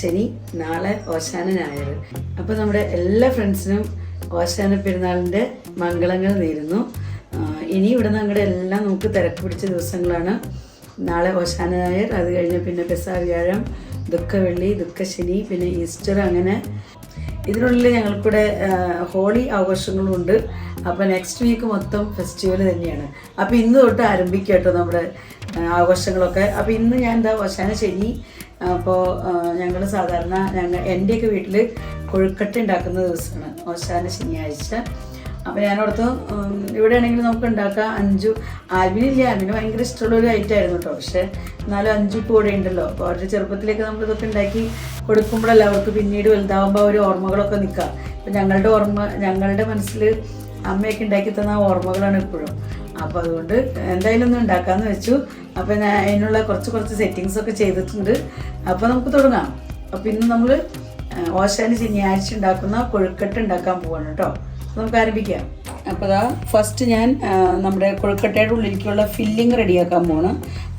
ശനി നാളെ ഓശാന ഞായർ. അപ്പോൾ നമ്മുടെ എല്ലാ ഫ്രണ്ട്സിനും ഓശാന പെരുന്നാളിന്റെ മംഗളങ്ങൾ നേരുന്നു. ഇനി ഇവിടെ ഞങ്ങളുടെ എല്ലാം നമുക്ക് തിരക്ക് പിടിച്ച ദിവസങ്ങളാണ്. നാളെ ഓശാന ഞായർ അത് കഴിഞ്ഞ് പിന്നെ പെസാ വ്യാഴം ദുഃഖവെള്ളി ദുഃഖശനി പിന്നെ ഈസ്റ്റർ അങ്ങനെ. ഇതിനുള്ളിൽ ഞങ്ങൾക്കിവിടെ ഹോളി ആഘോഷങ്ങളുണ്ട്. അപ്പോൾ നെക്സ്റ്റ് വീക്ക് മൊത്തം ഫെസ്റ്റിവൽ തന്നെയാണ്. അപ്പോൾ ഇന്ന് തൊട്ട് ആരംഭിക്കട്ടോ കേട്ടോ നമ്മുടെ ആഘോഷങ്ങളൊക്കെ. അപ്പോൾ ഇന്ന് ഞാൻ എന്താ ഓശാന ശനി അപ്പോൾ ഞങ്ങൾ സാധാരണ ഞങ്ങൾ എന്റെയൊക്കെ വീട്ടിൽ കൊഴുക്കട്ട ഉണ്ടാക്കുന്ന ദിവസമാണ്. ഓശാന ശനിയാഴ്ച. അപ്പോൾ ഞാനോടത്ത് ഇവിടെ ആണെങ്കിൽ നമുക്ക് ഉണ്ടാക്കാം. അഞ്ചു ആൽബിനില്ല. ആൽബിന് ഭയങ്കര ഇഷ്ടമുള്ള ഒരു ഐറ്റം ആയിരുന്നു കേട്ടോ പക്ഷേ എന്നാലും അഞ്ചു ഇപ്പോൾ കൂടെ ഉണ്ടല്ലോ. അപ്പോൾ അവരുടെ ചെറുപ്പത്തിലേക്ക് നമ്മൾ ഇതൊക്കെ ഉണ്ടാക്കി കൊടുക്കുമ്പോഴല്ല അവർക്ക് പിന്നീട് വലുതാവുമ്പോൾ ഒരു ഓർമ്മകളൊക്കെ നിൽക്കുക ഇപ്പം ഞങ്ങളുടെ ഓർമ്മ ഞങ്ങളുടെ മനസ്സിൽ അമ്മയൊക്കെ ഉണ്ടാക്കി തന്ന ഓർമ്മകളാണ് ഇപ്പോഴും. അപ്പോൾ അതുകൊണ്ട് എന്തായാലും ഒന്ന് ഉണ്ടാക്കാമെന്ന് വെച്ചു. അപ്പോൾ ഞാൻ അതിനുള്ള കുറച്ച് കുറച്ച് സെറ്റിങ്സ് ഒക്കെ ചെയ്തിട്ടുണ്ട്. അപ്പോൾ നമുക്ക് തുടങ്ങാം. അപ്പോൾ ഇന്ന് നമ്മൾ ഓശാന് ശനിയാഴ്ച ഉണ്ടാക്കുന്ന കൊഴുക്കട്ട ഉണ്ടാക്കാൻ പോവാണ് കേട്ടോ. നമുക്ക് ആരംഭിക്കാം. അപ്പോൾ അതാ ഫസ്റ്റ് ഞാൻ നമ്മുടെ കൊഴുക്കട്ടയുടെ ഉള്ളിലേക്കുള്ള ഫില്ലിങ് റെഡിയാക്കാൻ പോവാണ്.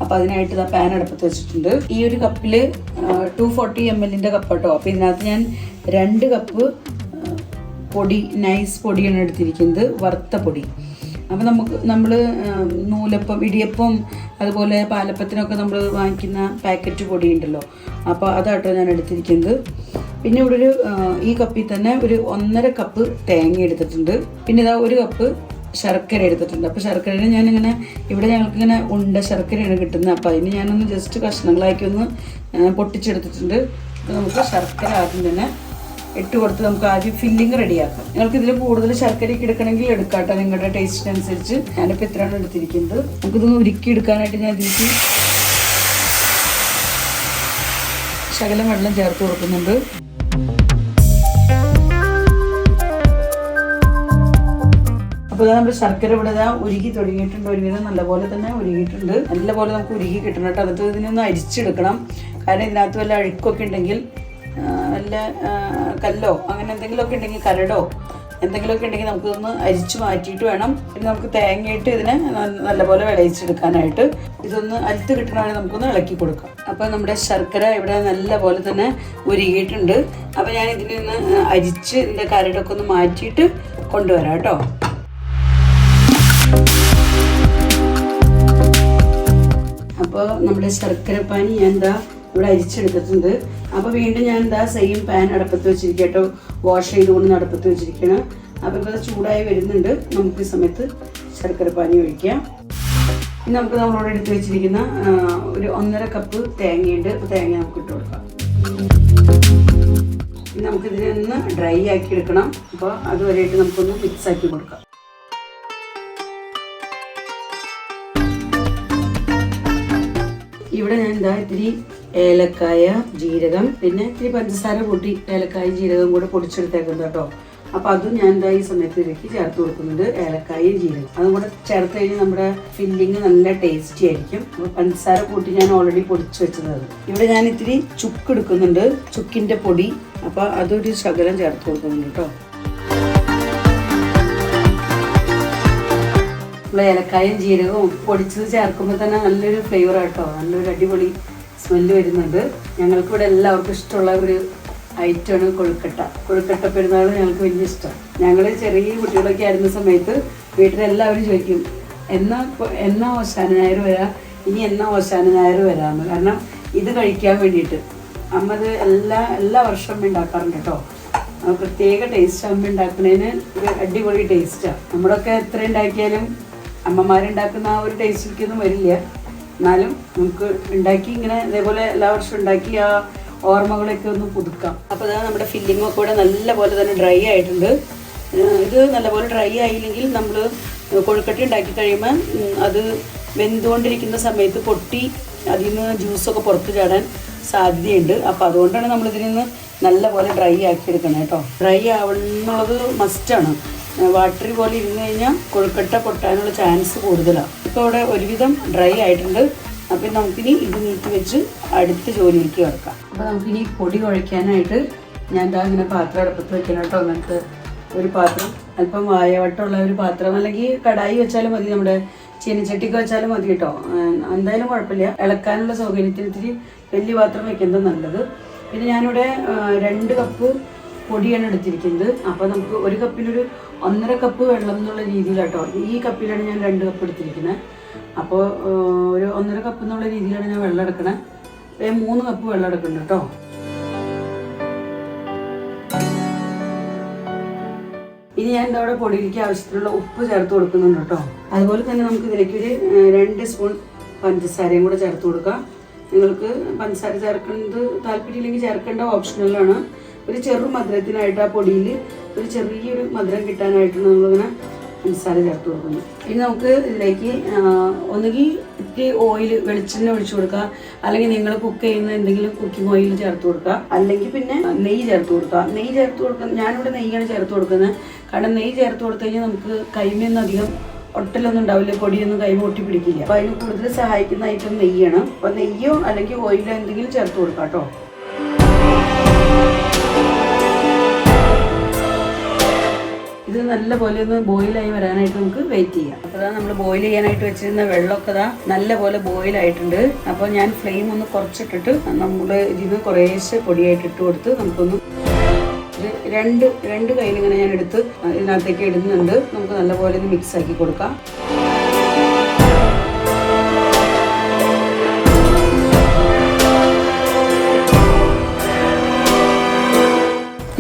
അപ്പോൾ അതിനായിട്ട് ഇതാ പാൻ അടുപ്പത്ത് വെച്ചിട്ടുണ്ട്. ഈ ഒരു കപ്പിൽ ടു ഫോർട്ടി എം എല്ലിന്റെ കപ്പ് കേട്ടോ അപ്പോൾ ഇതിനകത്ത് ഞാൻ രണ്ട് കപ്പ് പൊടി നൈസ് പൊടിയാണ് എടുത്തിരിക്കുന്നത്. വറുത്ത പൊടി. അപ്പോൾ നമുക്ക് നമ്മൾ നൂലപ്പം ഇടിയപ്പം അതുപോലെ പാലപ്പത്തിനൊക്കെ നമ്മൾ വാങ്ങിക്കുന്ന പാക്കറ്റ് പൊടി ഉണ്ടല്ലോ അപ്പോൾ അതാട്ടോ ഞാൻ എടുത്തിരിക്കുന്നത്. പിന്നെ ഇവിടെ ഒരു ഈ കപ്പിൽ തന്നെ ഒരു ഒന്നര കപ്പ് തേങ്ങ എടുത്തിട്ടുണ്ട്. പിന്നെ ഇതാ ഒരു കപ്പ് ശർക്കര എടുത്തിട്ടുണ്ട്. അപ്പോൾ ശർക്കര ഞാനിങ്ങനെ ഇവിടെ ഞങ്ങൾക്കിങ്ങനെ ഉണ്ട ശർക്കരയാണ് കിട്ടുന്നത്. അപ്പോൾ അതിന് ഞാനൊന്ന് ജസ്റ്റ് കഷ്ണങ്ങളാക്കി ഒന്ന് പൊട്ടിച്ചെടുത്തിട്ടുണ്ട്. നമുക്ക് ശർക്കര ആദ്യം തന്നെ ഇട്ട് കൊടുത്ത് നമുക്ക് ആദ്യം ഫില്ലിംഗ് റെഡിയാക്കാം നിങ്ങൾക്ക് ഇതിൽ കൂടുതൽ ശർക്കരയൊക്കെ എടുക്കണമെങ്കിൽ എടുക്കാം കേട്ടോ നിങ്ങളുടെ ടേസ്റ്റിനനുസരിച്ച് ഞാനിപ്പോൾ ഇത്രയാണ് എടുത്തിരിക്കുന്നത്. നമുക്കിതൊന്ന് ഉരുക്കി എടുക്കാനായിട്ട് ഞാൻ ഇതിലേക്ക് ശകലം വെള്ളം ചേർത്ത് കൊടുക്കുന്നുണ്ട്. അപ്പോൾ ഇതാ നമ്മുടെ ശർക്കര ഇവിടെ ഇതാ ഉരുകി തുടങ്ങിയിട്ടുണ്ട്. ഒരുവിധം നല്ലപോലെ തന്നെ ഉരുകിയിട്ടുണ്ട്. നല്ലപോലെ നമുക്ക് ഉരുകി കിട്ടണം കേട്ടോ. എന്നിട്ട് ഇതിനൊന്ന് അരിച്ചെടുക്കണം. കാരണം ഇതിനകത്ത് വല്ല അഴുക്കൊക്കെ ഉണ്ടെങ്കിൽ വല്ല കല്ലോ അങ്ങനെ എന്തെങ്കിലുമൊക്കെ ഉണ്ടെങ്കിൽ കരടോ എന്തെങ്കിലുമൊക്കെ ഉണ്ടെങ്കിൽ നമുക്കൊന്ന് അരിച്ചു മാറ്റിയിട്ട് വേണം. പിന്നെ നമുക്ക് തേങ്ങയിട്ട് ഇതിനെ നല്ലപോലെ വിളയിച്ചെടുക്കാനായിട്ട്. ഇതൊന്ന് അലുത്ത് കിട്ടണമെങ്കിൽ നമുക്കൊന്ന് ഇളക്കി കൊടുക്കാം. അപ്പോൾ നമ്മുടെ ശർക്കര ഇവിടെ നല്ലപോലെ തന്നെ ഉരുകിയിട്ടുണ്ട്. അപ്പോൾ ഞാൻ ഇതിനെ ഒന്ന് അരിച്ച് ഇതിന്റെ കരടൊക്കെ ഒന്ന് മാറ്റിയിട്ട് കൊണ്ടുവരാം കേട്ടോ. അപ്പോൾ നമ്മുടെ ശർക്കര പാനി ഞാൻ എന്താ ഇവിടെ അരിച്ചെടുത്തിട്ടുണ്ട്. അപ്പോൾ വീണ്ടും ഞാൻ എന്താ സെയിം പാൻ അടുപ്പത്ത് വെച്ചിരിക്കട്ടോ കേട്ടോ വാഷ് ചെയ്തുകൊണ്ട് അടുപ്പത്ത് വെച്ചിരിക്കണം അപ്പോൾ ഇപ്പോൾ ചൂടായി വരുന്നുണ്ട്. നമുക്ക് ഈ സമയത്ത് ശർക്കര പാനി ഒഴിക്കാം. ഇനി നമുക്ക് നമ്മളോട് എടുത്ത് വെച്ചിരിക്കുന്ന ഒരു ഒന്നര കപ്പ് തേങ്ങയുണ്ട്. അപ്പോൾ തേങ്ങ നമുക്ക് ഇട്ട് കൊടുക്കാം. ഇനി നമുക്കിതിനെ ഒന്ന് ഡ്രൈ ആക്കി എടുക്കണം. അപ്പോൾ അതുവരെയായിട്ട് നമുക്കൊന്ന് മിക്സ് ആക്കി കൊടുക്കാം. ഇവിടെ ഞാൻ എന്താ ഇത്തിരി ഏലക്കായ ജീരകം പിന്നെ ഇത്തിരി പഞ്ചസാര കൂട്ടി ഏലക്കായ ജീരകം കൂടെ പൊടിച്ചെടുത്തേക്കുന്നത് കേട്ടോ. അപ്പൊ അതും ഞാൻ എന്താ ഈ സമയത്ത് ഇറക്കി ചേർത്ത് കൊടുക്കുന്നുണ്ട് ഏലക്കായും ജീരകം. അതും കൂടെ ചേർത്ത് കഴിഞ്ഞാൽ നമ്മുടെ ഫില്ലിങ് നല്ല ടേസ്റ്റി ആയിരിക്കും. അപ്പൊ പഞ്ചസാര കൂട്ടി ഞാൻ ഓൾറെഡി പൊടിച്ചു വെച്ചത് ഇവിടെ ഞാൻ ഇത്തിരി ചുക്ക് എടുക്കുന്നുണ്ട്. ചുക്കിന്റെ പൊടി. അപ്പൊ അതൊരു ശകലം ചേർത്ത് കൊടുക്കുന്നുണ്ട് കേട്ടോ. നമ്മൾ ഏലക്കായും ജീരകവും പൊടിച്ചത് ചേർക്കുമ്പോൾ തന്നെ നല്ലൊരു ഫ്ലേവർ ആട്ടോ നല്ലൊരു അടിപൊളി സ്മെല്ല് വരുന്നുണ്ട്. ഞങ്ങൾക്ക് ഇവിടെ എല്ലാവർക്കും ഇഷ്ടമുള്ള ഒരു ഐറ്റമാണ് കൊഴുക്കട്ട. കൊഴുക്കട്ട പെരുന്നാൾ ഞങ്ങൾക്ക് വലിയ ഇഷ്ടമാണ് ഞങ്ങൾ ചെറിയ കുട്ടികളൊക്കെ ആയിരുന്ന സമയത്ത് വീട്ടിലെല്ലാവരും ചോദിക്കും എന്നാ എന്നാ ഓശാന ഞായർ വരാം? ഇനി എന്നാ ഓശാന ഞായർ വരാമെന്ന് കാരണം ഇത് കഴിക്കാൻ വേണ്ടിയിട്ട്. അമ്മ ഇത് എല്ലാ എല്ലാ വർഷവും ഉണ്ടാക്കാറുണ്ട് കേട്ടോ. പ്രത്യേക ടേസ്റ്റ് അമ്മ ഉണ്ടാക്കുന്നതിന് ഒരു അടിപൊളി ടേസ്റ്റാണ് നമ്മളൊക്കെ എത്ര ഉണ്ടാക്കിയാലും അമ്മമാരുണ്ടാക്കുന്ന ആ ഒരു ടേസ്റ്റിലേക്കൊന്നും വരില്ല. എന്നാലും നമുക്ക് ഉണ്ടാക്കി ഇങ്ങനെ ഇതേപോലെ എല്ലാ വർഷവും ഉണ്ടാക്കി ആ ഓർമ്മകളൊക്കെ ഒന്ന് പുതുക്കാം. അപ്പോൾ അതാ നമ്മുടെ ഫില്ലിംഗ് ഒക്കെ കൂടെ നല്ലപോലെ തന്നെ ഡ്രൈ ആയിട്ടുണ്ട്. ഇത് നല്ലപോലെ ഡ്രൈ ആയില്ലെങ്കിൽ നമ്മൾ കൊഴുക്കട്ടി ഉണ്ടാക്കി കഴിയുമ്പോൾ അത് വെന്തുകൊണ്ടിരിക്കുന്ന സമയത്ത് പൊട്ടി അതിൽ നിന്ന് ജ്യൂസൊക്കെ പുറത്ത് ചാടാൻ സാധ്യതയുണ്ട്. അപ്പോൾ അതുകൊണ്ടാണ് നമ്മൾ ഇതിൽ നിന്ന് നല്ലപോലെ ഡ്രൈ ആക്കി എടുക്കണം കേട്ടോ ഡ്രൈ ആവണമെന്നുള്ളത് മസ്റ്റാണ് വാട്ടറി പോലെ ഇരുന്ന് കഴിഞ്ഞാൽ കൊഴുക്കട്ട പൊട്ടാനുള്ള ചാൻസ് കൂടുതലാണ്. ഇപ്പോൾ ഇവിടെ ഒരുവിധം ഡ്രൈ ആയിട്ടുണ്ട്. അപ്പം നമുക്കിനി ഇത് നീക്കി വെച്ച് അടുത്ത ജോലിയിലേക്ക് കിടക്കാം. അപ്പോൾ നമുക്കിനി പൊടി കുഴയ്ക്കാനായിട്ട് ഞാൻ എന്താ ഇങ്ങനെ പാത്രം അടുപ്പത്ത് വെക്കണം കേട്ടോ. അങ്ങനത്തെ ഒരു പാത്രം. അല്പം വായവട്ടമുള്ള ഒരു പാത്രം. അല്ലെങ്കിൽ കടായി വെച്ചാലും മതി. നമ്മുടെ ചീനച്ചട്ടിക്ക് വെച്ചാലും മതി കേട്ടോ. എന്തായാലും കുഴപ്പമില്ല. ഇളക്കാനുള്ള സൗകര്യത്തിന് ഇത്തിരി വലിയ പാത്രം വെക്കുന്നത് നല്ലത്. പിന്നെ ഞാനിവിടെ രണ്ട് കപ്പ് പൊടിയാണ് എടുത്തിരിക്കുന്നത്. അപ്പോൾ നമുക്ക് ഒരു കപ്പിനൊരു ഒന്നര കപ്പ് വെള്ളം എന്നുള്ള രീതിയിലാട്ടോ. ഈ കപ്പിലാണ് ഞാൻ രണ്ട് കപ്പ് എടുത്തിരിക്കുന്നത്. അപ്പോൾ ഒരു ഒന്നര കപ്പ് എന്നുള്ള രീതിയിലാണ് ഞാൻ വെള്ളം എടുക്കണേ. മൂന്ന് കപ്പ് വെള്ളം എടുക്കുന്നുണ്ട് കേട്ടോ. ഇനി ഞാൻ എന്താ അവിടെ പൊടിയിലേക്ക് ആവശ്യത്തിനുള്ള ഉപ്പ് ചേർത്ത് കൊടുക്കുന്നുണ്ട് കേട്ടോ. അതുപോലെ തന്നെ നമുക്ക് ഇതിലേക്ക് ഒരു രണ്ട് സ്പൂൺ പഞ്ചസാരയും കൂടെ ചേർത്ത് കൊടുക്കാം. നിങ്ങൾക്ക് പഞ്ചസാര ചേർക്കുന്നത് താല്പര്യമില്ലെങ്കിൽ ചേർക്കേണ്ട ഓപ്ഷണലാണ് ഒരു ചെറു മധുരത്തിനായിട്ട് ആ പൊടിയിൽ ഒരു ചെറിയൊരു മധുരം കിട്ടാനായിട്ട് നമ്മളിങ്ങനെ മസാല ചേർത്ത് കൊടുക്കുന്നു. ഇനി നമുക്ക് ഇതിലേക്ക് ഒന്നുകിൽ ഇത്തിരി ഓയിൽ വെളിച്ചെണ്ണ ഒഴിച്ചു കൊടുക്കുക. അല്ലെങ്കിൽ നിങ്ങൾ കുക്ക് ചെയ്യുന്ന എന്തെങ്കിലും കുക്കിംഗ് ഓയിൽ ചേർത്ത് കൊടുക്കുക. അല്ലെങ്കിൽ പിന്നെ നെയ്യ് ചേർത്ത് കൊടുക്കുക. നെയ്യ് ചേർത്ത് കൊടുക്കുന്ന ഞാനിവിടെ നെയ്യാണ് ചേർത്ത് കൊടുക്കുന്നത്. കാരണം നെയ്യ് ചേർത്ത് കൊടുത്തു കഴിഞ്ഞാൽ നമുക്ക് കൈമയൊന്നും അധികം ഒട്ടലൊന്നും ഉണ്ടാവില്ല. പൊടിയൊന്നും കൈമ ഒട്ടി പിടിക്കില്ല. അപ്പോൾ അതിന് കൂടുതൽ സഹായിക്കുന്ന ഐറ്റം നെയ്യാണ്. അപ്പോൾ നെയ്യോ അല്ലെങ്കിൽ ഓയിലോ എന്തെങ്കിലും ചേർത്ത് കൊടുക്കാം കേട്ടോ. ഇത് നല്ല പോലെ ഒന്ന് ബോയിലായി വരാനായിട്ട് നമുക്ക് വെയിറ്റ് ചെയ്യാം. അപ്പോൾ നമ്മൾ ബോയിൽ ചെയ്യാനായിട്ട് വെച്ചിരുന്ന വെള്ളമൊക്കെ ഇതാ നല്ല പോലെ ബോയിൽ ആയിട്ടുണ്ട്. അപ്പോൾ ഞാൻ ഫ്ലെയിം ഒന്ന് കുറച്ചിട്ടിട്ട് നമ്മുടെ ഇതിന് കുറേശ്ശെ പൊടിയായിട്ട് ഇട്ട് കൊടുത്ത് നമുക്കൊന്ന് രണ്ട് രണ്ട് കയ്യിൽ ഞാൻ എടുത്ത് ഇതിനകത്തേക്ക് ഇടുന്നുണ്ട്. നമുക്ക് നല്ല നല്ലപോലെ ഇത് മിക്സ് ആക്കി കൊടുക്കാം.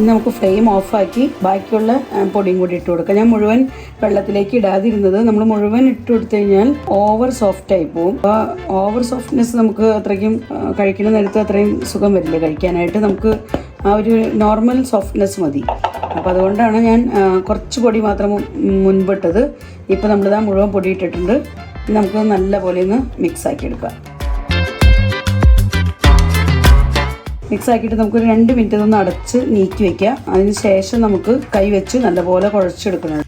നമുക്ക് ഫ്ലെയിം ഓഫാക്കി ബാക്കിയുള്ള പൊടിയും കൂടി ഇട്ട് കൊടുക്കാം. ഞാൻ മുഴുവൻ വെള്ളത്തിലേക്ക് ഇടാതിരുന്നത് നമ്മൾ മുഴുവൻ ഇട്ട് കൊടുത്തു കഴിഞ്ഞാൽ ഓവർ സോഫ്റ്റ് ആയി പോകും. അപ്പോൾ ഓവർ സോഫ്റ്റ്നെസ് നമുക്ക് അത്രയ്ക്കും കഴിക്കുന്ന നേരത്ത് അത്രയും സുഖം വരില്ല. കഴിക്കാനായിട്ട് നമുക്ക് ആ ഒരു നോർമൽ സോഫ്റ്റ്നെസ് മതി. അപ്പോൾ അതുകൊണ്ടാണ് ഞാൻ കുറച്ച് പൊടി മാത്രം മുൻപിട്ടത് ഇപ്പോൾ നമ്മളിതാ മുഴുവൻ പൊടി ഇട്ടിട്ടുണ്ട്. നമുക്ക് നല്ല പോലെ ഒന്ന് മിക്സ് ആക്കി എടുക്കാം. മിക്സ് ആക്കിയിട്ട് നമുക്ക് ഒരു രണ്ട് മിനിറ്റ് ഒന്ന് അടച്ച് നീക്കി വെക്കാം അതിന് ശേഷം നമുക്ക് കൈ വെച്ച് നല്ലപോലെ കുഴച്ചെടുക്കണം.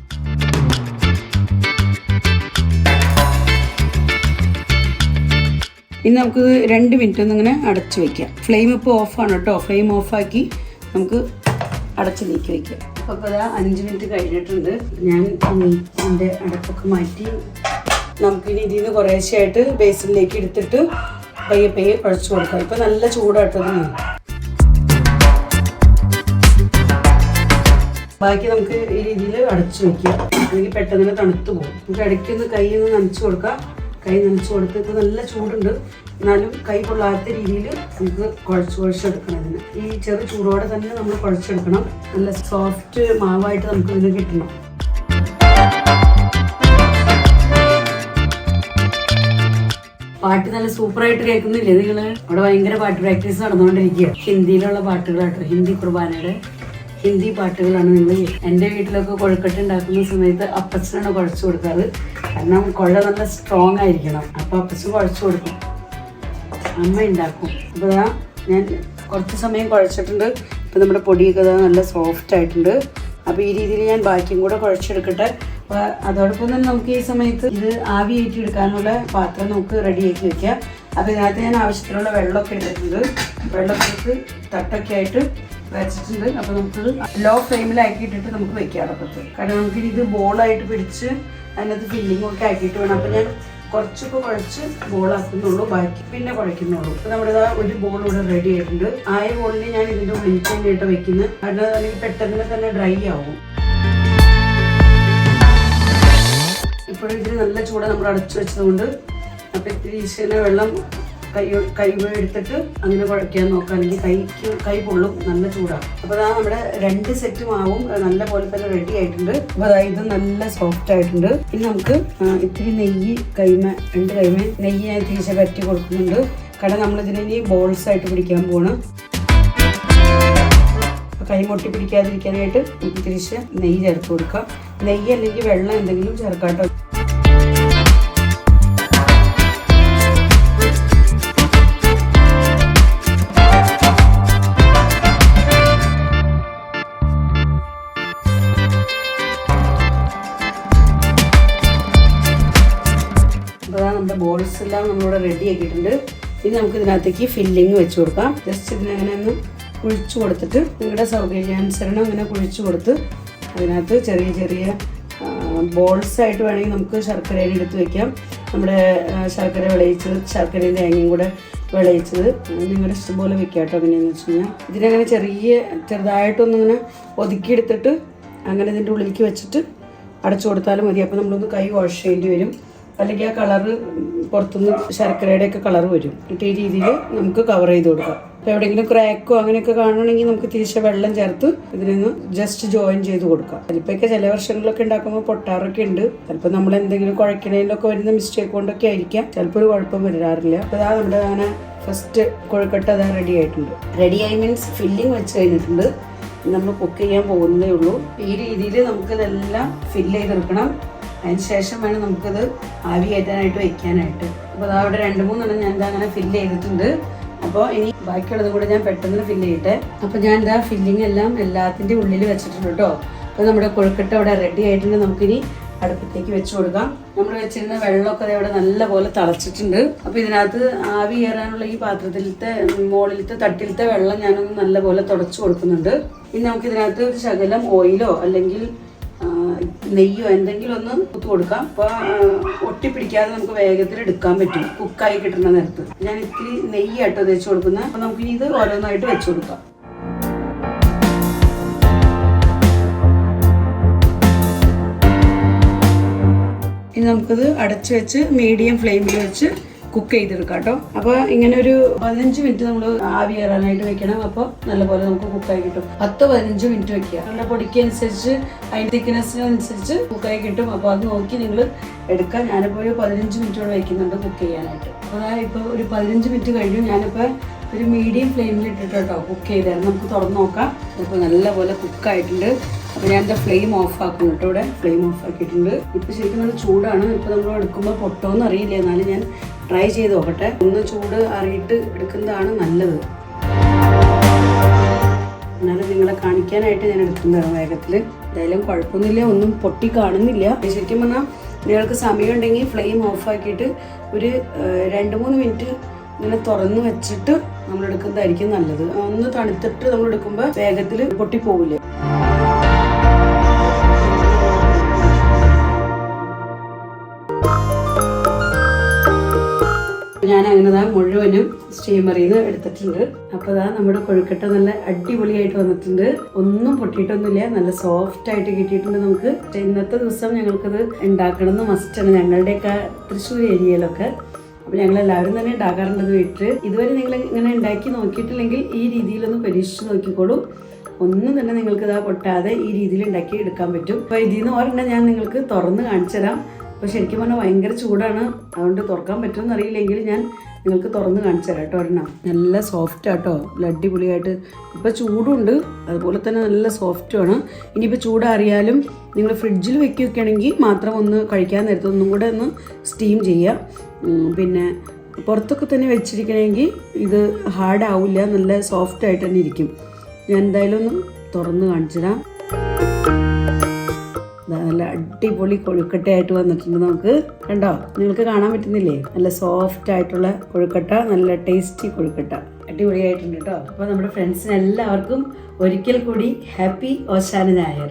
ഇനി നമുക്ക് രണ്ട് മിനിറ്റ് ഒന്ന് ഇങ്ങനെ അടച്ച് വെക്കാം ഫ്ലെയിം ഇപ്പോൾ ഓഫാണ് കേട്ടോ. ഫ്ലെയിം ഓഫാക്കി നമുക്ക് അടച്ച് നീക്കി വെക്കാം അപ്പോൾ അതാ അഞ്ച് മിനിറ്റ് കഴിഞ്ഞിട്ടുണ്ട്. ഞാൻ എന്റെ അടപ്പൊക്കെ മാറ്റി നമുക്കിനി ഇതിൽ നിന്ന് കുറേശ്ശെയായിട്ട് ബേസിനിലേക്ക് എടുത്തിട്ട് പയ്യെ പയ്യെ കുഴച്ച് കൊടുക്കാം. ഇപ്പം നല്ല ചൂടാട്ടോ ബാക്കി നമുക്ക് ഈ രീതിയിൽ അടച്ചു വെക്കാം അല്ലെങ്കിൽ പെട്ടെന്ന് തന്നെ തണുത്തു പോകും. നമുക്ക് ഇടയ്ക്ക് ഒന്ന് കൈ ഒന്ന് നനച്ചു കൊടുക്കാം. കൈ നനച്ചു കൊടുത്ത് നല്ല ചൂടുണ്ട്. എന്നാലും കൈ കൊള്ളാത്ത രീതിയിൽ നമുക്ക് കുഴച്ച് കുഴച്ചെടുക്കണം ഇതിന്. ഈ ചെറു ചൂടോടെ തന്നെ നമ്മൾ കുഴച്ചെടുക്കണം. നല്ല സോഫ്റ്റ് മാവായിട്ട് നമുക്ക് ഇതിന് കിട്ടണം. പാട്ട് നല്ല സൂപ്പറായിട്ട് കേൾക്കുന്നില്ലേ നിങ്ങൾ അവിടെ ഭയങ്കര പാട്ട് പ്രാക്ടീസ് നടന്നുകൊണ്ടിരിക്കുക ഹിന്ദിയിലുള്ള പാട്ടുകളാട്ടോ. ഹിന്ദി കുർബാനയുടെ ഹിന്ദി പാട്ടുകളാണ് നിങ്ങൾ എന്റെ വീട്ടിലൊക്കെ കൊഴുക്കട്ട ഉണ്ടാക്കുന്ന സമയത്ത് അപ്പച്ചനാണ് കുഴച്ച് കൊടുക്കാറ്. കാരണം കൊഴ നല്ല സ്ട്രോങ് ആയിരിക്കണം. അപ്പോൾ അപ്പച്ചൻ കുഴച്ച് കൊടുക്കും. അമ്മ ഉണ്ടാക്കും. അപ്പോൾ അതാ ഞാൻ കുറച്ച് സമയം കുഴച്ചിട്ടുണ്ട്. ഇപ്പം നമ്മുടെ പൊടിയൊക്കെ നല്ല സോഫ്റ്റ് ആയിട്ടുണ്ട്. അപ്പോൾ ഈ രീതിയിൽ ഞാൻ ബാക്കിയും കൂടെ കുഴച്ചെടുക്കട്ടെ. അപ്പോൾ അതോടൊപ്പം തന്നെ നമുക്ക് ഈ സമയത്ത് ഇത് ആവി എടുക്കാനുള്ള പാത്രം നമുക്ക് റെഡിയാക്കി വെക്കാം. അപ്പോൾ ഇതിനകത്ത് ഞാൻ ആവശ്യത്തിനുള്ള വെള്ളമൊക്കെ എടുത്തിട്ടുണ്ട്. എടുത്ത് തട്ടൊക്കെ ആയിട്ട് വെച്ചിട്ടുണ്ട് അപ്പോൾ നമുക്ക് ലോ ഫ്ലെയിമിലാക്കിയിട്ടിട്ട് നമുക്ക് വെക്കാം അടപ്പത്ത് കാരണം നമുക്ക് ഇത് ബോളായിട്ട് പിടിച്ച് അതിനകത്ത് ഫില്ലിംഗ് ഒക്കെ ആക്കിയിട്ട് വേണം. അപ്പോൾ ഞാൻ കുറച്ചൊക്കെ കുഴച്ച് ബോളാക്കുന്നുള്ളൂ. ബാക്കി പിന്നെ കുഴക്കുന്നുള്ളൂ ഇപ്പൊ നമ്മുടെ ഒരു ബോൾ ഇവിടെ റെഡി ആയിട്ടുണ്ട്. ആയ ബോളിന് ഞാൻ ഇതിന്റെ ഉള്ളിൽ തന്നെയായിട്ട് വെക്കുന്നത്. കാരണം അല്ലെങ്കിൽ പെട്ടെന്ന് തന്നെ ഡ്രൈ ആവും. ഇപ്പോഴും ഇതിന് നല്ല ചൂട് നമ്മൾ അടച്ചു വെച്ചതുകൊണ്ട്. അപ്പൊ ഇത്തിരി ഈശ്വരനെ വെള്ളം കൈ കൈ എടുത്തിട്ട് അങ്ങനെ കുഴയ്ക്കാൻ നോക്കുകയാണെങ്കിൽ കൈക്ക് കൈ പൊള്ളും നല്ല ചൂടാണ്. അപ്പോൾ അതാ നമ്മുടെ രണ്ട് സെറ്റ് മാവും നല്ല പോലെ തന്നെ റെഡി ആയിട്ടുണ്ട്. അപ്പോൾ അതായത് ഇത് നല്ല സോഫ്റ്റ് ആയിട്ടുണ്ട്. ഇനി നമുക്ക് ഇത്തിരി നെയ്യ് കൈമ രണ്ട് കൈമ നെയ്യ് ഞാൻ തിരിച്ച് പറ്റി കൊടുക്കുന്നുണ്ട്. കാരണം നമ്മൾ ഇനി ബോൾസ് ആയിട്ട് പിടിക്കാൻ പോണ് കൈമൊട്ടി പിടിക്കാതിരിക്കാനായിട്ട് തിരിച്ച് നെയ്യ് ചേർത്ത് കൊടുക്കാം. നെയ്യ് അല്ലെങ്കിൽ വെള്ളം എന്തെങ്കിലും ചേർക്കാട്ടോ ബോൾസ് എല്ലാം നമ്മളിവിടെ റെഡി ആക്കിയിട്ടുണ്ട്. ഇനി നമുക്ക് ഇതിനകത്തേക്ക് ഫില്ലിങ് വെച്ച് കൊടുക്കാം. ജസ്റ്റ് ഇതിനങ്ങനെ ഒന്ന് കുഴിച്ചു കൊടുത്തിട്ട് നിങ്ങളുടെ സൗകര്യാനുസരണം അങ്ങനെ കുഴിച്ചു കൊടുത്ത് അതിനകത്ത് ചെറിയ ചെറിയ ബോൾസ് ആയിട്ട് വേണമെങ്കിൽ നമുക്ക് ശർക്കരയിൽ എടുത്ത് വെക്കാം. നമ്മുടെ ശർക്കര വിളയിച്ചത് ശർക്കരയും തേങ്ങയും കൂടെ വിളയിച്ചത്. നിങ്ങളുടെ ഇഷ്ടം പോലെ വെക്കാം കേട്ടോ എങ്ങനെയാണെന്ന് വെച്ച് കഴിഞ്ഞാൽ. ഇതിനങ്ങനെ ചെറിയ ചെറുതായിട്ടൊന്നിങ്ങനെ ഒതുക്കിയെടുത്തിട്ട് അങ്ങനെ ഇതിന്റെ ഉള്ളിലേക്ക് വെച്ചിട്ട് അടച്ചു കൊടുത്താലും മതി. അപ്പോൾ നമ്മളൊന്ന് കൈ വാഷ് ചെയ്യേണ്ടി വരും. അല്ലെങ്കിൽ ആ കളറ് പുറത്തുനിന്ന് ശർക്കരയുടെ ഒക്കെ കളർ വരും. എന്നിട്ട് ഈ രീതിയിൽ നമുക്ക് കവർ ചെയ്ത് കൊടുക്കാം. അപ്പോൾ എവിടെയെങ്കിലും ക്രാക്കോ അങ്ങനെയൊക്കെ കാണണമെങ്കിൽ നമുക്ക് തിരിച്ച് വെള്ളം ചേർത്ത് ഇതിനൊന്ന് ജസ്റ്റ് ജോയിൻ ചെയ്ത് കൊടുക്കാം. ചിലപ്പോഴൊക്കെ ചില വർഷങ്ങളിലൊക്കെ ഉണ്ടാക്കുമ്പോൾ പൊട്ടാറൊക്കെ ഉണ്ട്. ചിലപ്പോൾ നമ്മൾ എന്തെങ്കിലും കുഴക്കണേലൊക്കെ വരുന്ന മിസ്റ്റേക്ക് കൊണ്ടൊക്കെ ആയിരിക്കാം. ചിലപ്പോൾ ഒരു കുഴപ്പം വരാറില്ല. അപ്പോൾ അതാ നമ്മുടെ അങ്ങനെ ഫസ്റ്റ് കൊഴുക്കട്ട അതാ റെഡി ആയിട്ടുണ്ട്. റെഡി ആയി മീൻസ് ഫില്ലിങ് വെച്ച് കഴിഞ്ഞിട്ടുണ്ട്. നമ്മൾ കുക്ക് ചെയ്യാൻ പോകുന്നതേ ഉള്ളൂ. ഈ രീതിയിൽ നമുക്ക് നമുക്കിതെല്ലാം ഫില്ല് ചെയ്തെടുക്കണം. അതിന് ശേഷം വേണം നമുക്കത് ആവി കയറ്റാനായിട്ട് വെക്കാനായിട്ട്. അപ്പോൾ അതാ അവിടെ രണ്ട് മൂന്നെണ്ണം ഞാൻ ഇതാ അങ്ങനെ ഫില്ല് ചെയ്തിട്ടുണ്ട്. അപ്പോൾ ഇനി ബാക്കിയുള്ളതും കൂടെ ഞാൻ പെട്ടെന്ന് ഫില്ല് ചെയ്യട്ടെ. അപ്പോൾ ഞാൻ ഇതാ ഫില്ലിംഗ് എല്ലാം എല്ലാത്തിന്റെ ഉള്ളിൽ വെച്ചിട്ടുണ്ട് കേട്ടോ. അപ്പോൾ നമ്മുടെ കൊഴുക്കട്ട അവിടെ റെഡി ആയിട്ടുണ്ട്. നമുക്കിനി അടുപ്പത്തേക്ക് വെച്ച് കൊടുക്കാം. നമ്മൾ വെച്ചിരുന്ന വെള്ളമൊക്കെ ദേ ഇവിടെ നല്ലപോലെ തിളച്ചിട്ടുണ്ട്. അപ്പോൾ ഇതിനകത്ത് ആവി കയറാനുള്ള ഈ പാത്രത്തിലത്തെ മുകളിലത്തെ തട്ടിലത്തെ വെള്ളം ഞാനൊന്ന് നല്ലപോലെ തുടച്ച് കൊടുക്കുന്നുണ്ട്. ഇനി നമുക്ക് ഇതിനകത്ത് ഒരു ശകലം ഓയിലോ അല്ലെങ്കിൽ നെയ്യോ എന്തെങ്കിലും ഒന്ന് കുത്തു കൊടുക്കാം. അപ്പോൾ ഒട്ടിപ്പിടിക്കാതെ നമുക്ക് വേഗത്തിൽ എടുക്കാൻ പറ്റും. കുക്കായി കിട്ടുന്ന നേരത്ത്. ഞാൻ ഇത്തിരി നെയ്യ് ആട്ടോ തേച്ച് കൊടുക്കുന്നത് അപ്പോൾ നമുക്ക് ഇത് ഓരോന്നായിട്ട് വെച്ച് കൊടുക്കാം. ഇനി നമുക്കത് അടച്ചു വെച്ച് മീഡിയം ഫ്ലെയിമിൽ വെച്ച് കുക്ക് ചെയ്തെടുക്കാം കേട്ടോ. അപ്പോൾ ഇങ്ങനെ ഒരു പതിനഞ്ച് മിനിറ്റ് നമ്മൾ ആവി കയറാനായിട്ട് വെക്കണം. അപ്പോൾ നല്ലപോലെ നമുക്ക് കുക്കായി കിട്ടും. പത്ത് പതിനഞ്ച് മിനിറ്റ് വെക്കുക. നമ്മുടെ പൊടിക്ക് അനുസരിച്ച് അതിന്റെ തിക്നെസ്സിനനുസരിച്ച് കുക്കായി കിട്ടും. അപ്പോൾ അത് നോക്കി നിങ്ങൾ എടുക്കാം. ഞാനിപ്പോൾ ഒരു പതിനഞ്ച് മിനിറ്റോടെ വയ്ക്കുന്നുണ്ട് കുക്ക് ചെയ്യാനായിട്ട്. അപ്പോൾ ഇപ്പോൾ ഒരു പതിനഞ്ച് മിനിറ്റ് കഴിഞ്ഞു. ഞാനിപ്പോൾ ഒരു മീഡിയം ഫ്ലെയിമിൽ ഇട്ടിട്ട് കേട്ടോ കുക്ക് ചെയ്താൽ നമുക്ക് തുറന്ന് നോക്കാം. ഇപ്പോൾ നല്ലപോലെ കുക്കായിട്ടുണ്ട് അപ്പോൾ ഞാൻ എന്റെ ഫ്ലെയിം ഓഫ് ആക്കും കേട്ടോ ഇവിടെ. ഫ്ലെയിം ഓഫ് ആക്കിയിട്ടുണ്ട്. ഇപ്പോൾ ശരിക്കും നല്ല ചൂടാണ്. ഇപ്പോൾ നമ്മൾ എടുക്കുമ്പോൾ പൊട്ടോന്ന് അറിയില്ല എന്നാലും ഞാൻ ട്രൈ ചെയ്ത് നോക്കട്ടെ. ഒന്ന് ചൂട് അറിയിട്ട് എടുക്കുന്നതാണ് നല്ലത്. എന്നാലും നിങ്ങളെ കാണിക്കാനായിട്ട് ഞാൻ എടുക്കുന്നതാണ് വേഗത്തിൽ എന്തായാലും കുഴപ്പമൊന്നുമില്ല ഒന്നും പൊട്ടി കാണുന്നില്ല. ശരിക്കും പറഞ്ഞാൽ നിങ്ങൾക്ക് സമയമുണ്ടെങ്കിൽ ഫ്ലെയിം ഓഫാക്കിയിട്ട് ഒരു രണ്ട് മൂന്ന് മിനിറ്റ് ഇങ്ങനെ തുറന്ന് വെച്ചിട്ട് നമ്മൾ എടുക്കുന്നതായിരിക്കും നല്ലത്. ഒന്ന് തണുത്തിട്ട് നമ്മൾ എടുക്കുമ്പോൾ വേഗത്തിൽ പൊട്ടിപ്പോവില്ല. ഞാൻ അങ്ങനെ ദാ മുഴുവനും സ്റ്റീമറിൽ നിന്ന് എടുത്തിട്ടുണ്ട്. അപ്പോൾ ദാ നമ്മുടെ കൊഴുക്കട്ട നല്ല അടിപൊളിയായിട്ട് വന്നിട്ടുണ്ട്. ഒന്നും പൊട്ടിയിട്ടൊന്നുമില്ല. നല്ല സോഫ്റ്റ് ആയിട്ട് കിട്ടിയിട്ടുണ്ട് നമുക്ക്. ഇന്നത്തെ ദിവസം ഞങ്ങൾക്കത് ഉണ്ടാക്കണം എന്ന് മസ്റ്റാണ് ഞങ്ങളുടെയൊക്കെ തൃശ്ശൂർ ഏരിയയിലൊക്കെ. അപ്പോൾ ഞങ്ങൾ എല്ലാവരും തന്നെ ഉണ്ടാക്കാറുണ്ട് വീട്ടിൽ ഇതുവരെ നിങ്ങൾ ഇങ്ങനെ ഉണ്ടാക്കി നോക്കിയിട്ടില്ലെങ്കിൽ ഈ രീതിയിലൊന്ന് പരീക്ഷിച്ച് നോക്കിക്കോളൂ. ഒന്നും തന്നെ നിങ്ങൾക്ക് ഇതാ പൊട്ടാതെ ഈ രീതിയിൽ ഉണ്ടാക്കി എടുക്കാൻ പറ്റും. അപ്പോൾ ഇതിൽ നിന്ന് ഒരെണ്ണം ഞാൻ നിങ്ങൾക്ക് തുറന്ന് കാണിച്ചു തരാം അപ്പോൾ എനിക്ക് പറഞ്ഞാൽ ഭയങ്കര ചൂടാണ്. അതുകൊണ്ട് തുറക്കാൻ പറ്റുമെന്ന് അറിയില്ലെങ്കിൽ ഞാൻ നിങ്ങൾക്ക് തുറന്ന് കാണിച്ചു തരാം കേട്ടോ ഒരെണ്ണം. നല്ല സോഫ്റ്റ് ആട്ടോ. അടിപൊളിയായിട്ട്. ഇപ്പോൾ ചൂടുണ്ട്. അതുപോലെ തന്നെ നല്ല സോഫ്റ്റുമാണ് ഇനിയിപ്പോൾ ചൂടാറിയാലും നിങ്ങൾ ഫ്രിഡ്ജിൽ വെക്കി വെക്കുകയാണെങ്കിൽ മാത്രം ഒന്ന് കഴിക്കാൻ നേരത്തെ ഒന്നും കൂടെ ഒന്ന് സ്റ്റീം ചെയ്യുക പിന്നെ പുറത്തൊക്കെ തന്നെ വെച്ചിരിക്കണമെങ്കിൽ ഇത് ഹാർഡ് ആവില്ല നല്ല സോഫ്റ്റ് ആയിട്ട് തന്നെ ഇരിക്കും. ഞാൻ എന്തായാലും ഒന്ന് തുറന്ന് കാണിച്ചു തരാം. അടിപൊളി കൊഴുക്കട്ടയായിട്ട് വന്നിട്ടുണ്ട് നമുക്ക്. കണ്ടോ? നിങ്ങൾക്ക് കാണാൻ പറ്റുന്നില്ലേ? നല്ല സോഫ്റ്റ് ആയിട്ടുള്ള കൊഴുക്കട്ട നല്ല ടേസ്റ്റി കൊഴുക്കട്ട. അടിപൊളിയായിട്ടുണ്ട് കേട്ടോ അപ്പോൾ നമ്മുടെ ഫ്രണ്ട്സിന് എല്ലാവർക്കും ഒരിക്കൽ കൂടി ഹാപ്പി ഓശാന നായർ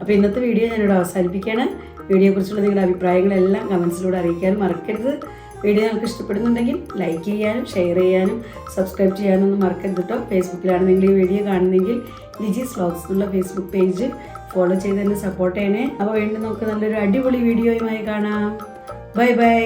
അപ്പോൾ ഇന്നത്തെ വീഡിയോ ഞാനിവിടെ അവസാനിപ്പിക്കുകയാണ്. വീഡിയോയെക്കുറിച്ചുള്ള നിങ്ങളുടെ അഭിപ്രായങ്ങളെല്ലാം കമൻസിലൂടെ അറിയിക്കാനും മറക്കരുത്. വീഡിയോ നിങ്ങൾക്ക് ഇഷ്ടപ്പെടുന്നുണ്ടെങ്കിൽ ലൈക്ക് ചെയ്യാനും ഷെയർ ചെയ്യാനും സബ്സ്ക്രൈബ് ചെയ്യാനും ഒന്നും മറക്കരുത് കേട്ടോ ഫേസ്ബുക്കിലാണ് നിങ്ങൾ ഈ വീഡിയോ കാണുന്നതെങ്കിൽ ലിജി സ്ലോക്സ് എന്നുള്ള ഫേസ്ബുക്ക് പേജ് ഫോളോ ചെയ്ത് തന്നെ സപ്പോർട്ട് ചെയ്യണേ. അപ്പോൾ വീണ്ടും നമുക്ക് നല്ലൊരു അടിപൊളി വീഡിയോയുമായി കാണാം. Bye bye